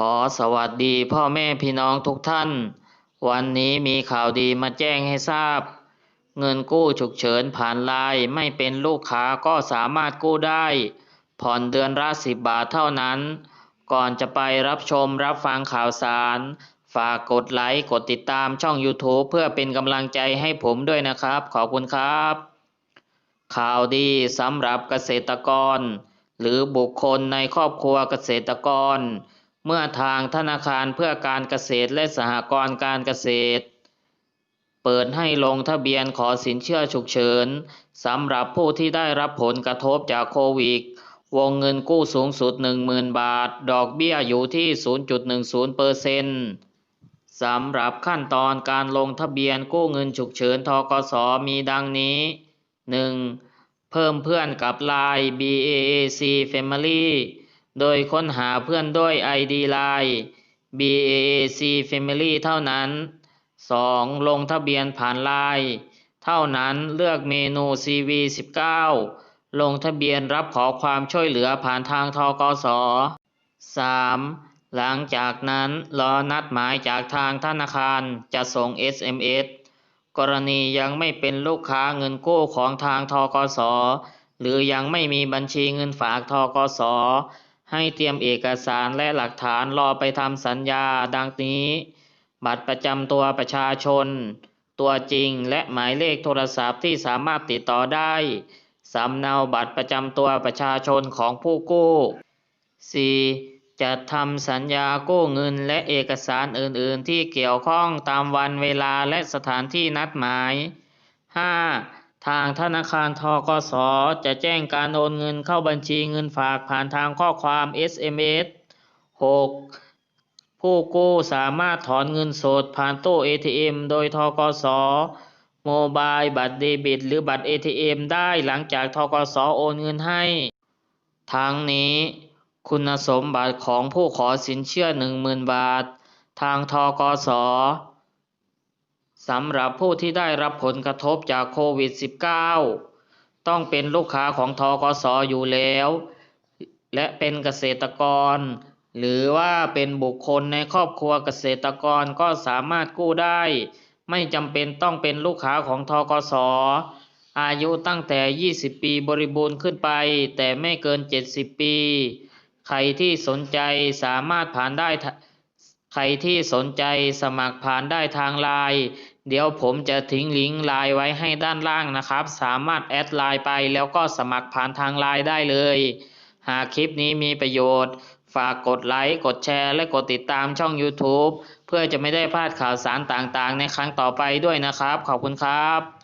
ขอสวัสดีพ่อแม่พี่น้องทุกท่าน วันนี้มีข่าวดีมาแจ้งให้ทราบ เงินกู้ฉุกเฉินผ่านไลน์ไม่เป็นลูกค้าก็สามารถกู้ได้ ผ่อนเดือนละสิบบาทเท่านั้น ก่อนจะไปรับชมรับฟังข่าวสาร ฝากกดไลค์กดติดตามช่อง YouTube เพื่อเป็นกำลังใจให้ผมด้วยนะครับ ขอบคุณครับ ข่าวดีสำหรับเกษตรกร หรือบุคคลในครอบครัวเกษตรกร เมื่อทางธนาคารเพื่อการเกษตรและสหกรณ์การเกษตร เปิดให้ลงทะเบียนขอสินเชื่อฉุกเฉินสำหรับผู้ที่ได้รับผลกระทบจากโควิดวงเงินกู้สูงสุด 10,000 บาท ดอกเบี้ยอยู่ที่ 0.10เอร์เซนสำหรับขั้นตอนการลงทะเบียนกู้เงินฉุกเฉินทกสมีดังนี้ 1. เพิ่มเพื่อนกับ Line BAAC Family โดยค้นหาเพื่อนด้วย ID Line BAAC Family เท่านั้น 2. ลงทะเบียนผ่าน Line เท่านั้นเลือกเมนู CV 19ลงทะเบียนรับขอความช่วยเหลือผ่านทางทกส 3. หลังจากนั้นรอนัดหมายจากทางธนาคารจะส่ง SMS กรณียังไม่เป็นลูกค้าเงินกู้ของทางทกส หรือยังไม่มีบัญชีเงินฝากทกส ให้เตรียมเอกสารและหลักฐานรอไปทำสัญญาดังนี้ บัตรประจำตัวประชาชน ตัวจริงและหมายเลขโทรศัพท์ที่สามารถติดต่อได้สำเนาบัตรประจำตัวประชาชนของผู้กู้ 4. จัดทำสัญญากู้เงินและเอกสารอื่น ๆ ที่เกี่ยวข้องตามวันเวลาและสถานที่นัดหมาย 5. ทางธนาคารทกส จะแจ้งการโอนเงินเข้าบัญชีเงินฝากผ่านทางข้อความ SMS 6. ผู้กู้สามารถถอนเงินสดผ่านตู้ ATM โดยทกสโมบายบัตรเดบิต หรือบัตร ATM ได้หลังจากทกสโอนเงินให้ ทั้งนี้คุณสมบัติของผู้ขอสินเชื่อ 10,000 บาท ทางทกส สำหรับผู้ที่ได้รับผลกระทบจากโควิด -19 ต้องเป็นลูกค้าของทกสอยู่แล้ว และเป็นเกษตรกร หรือว่าเป็นบุคคลในครอบครัวเกษตรกรก็สามารถกู้ได้ ไม่จำเป็นต้องเป็นลูกค้าของทกสอายุตั้งแต่ 20 ปีบริบูรณ์ขึ้นไป แต่ไม่เกิน 70 ปี ใครที่สนใจสามารถผ่านได้ใครที่สนใจสมัครผ่านได้ทางไลน์ เดี๋ยวผมจะทิ้งลิงก์ไลน์ไว้ให้ด้านล่างนะครับ สามารถแอดไลน์ไปแล้วก็สมัครผ่านทางไลน์ได้เลย หากคลิปนี้มีประโยชน์ ฝากกดไลค์ กดแชร์ และกดติดตามช่อง YouTube เพื่อจะไม่ได้พลาดข่าวสารต่างๆ ในครั้งต่อไปด้วยนะครับ ขอบคุณครับ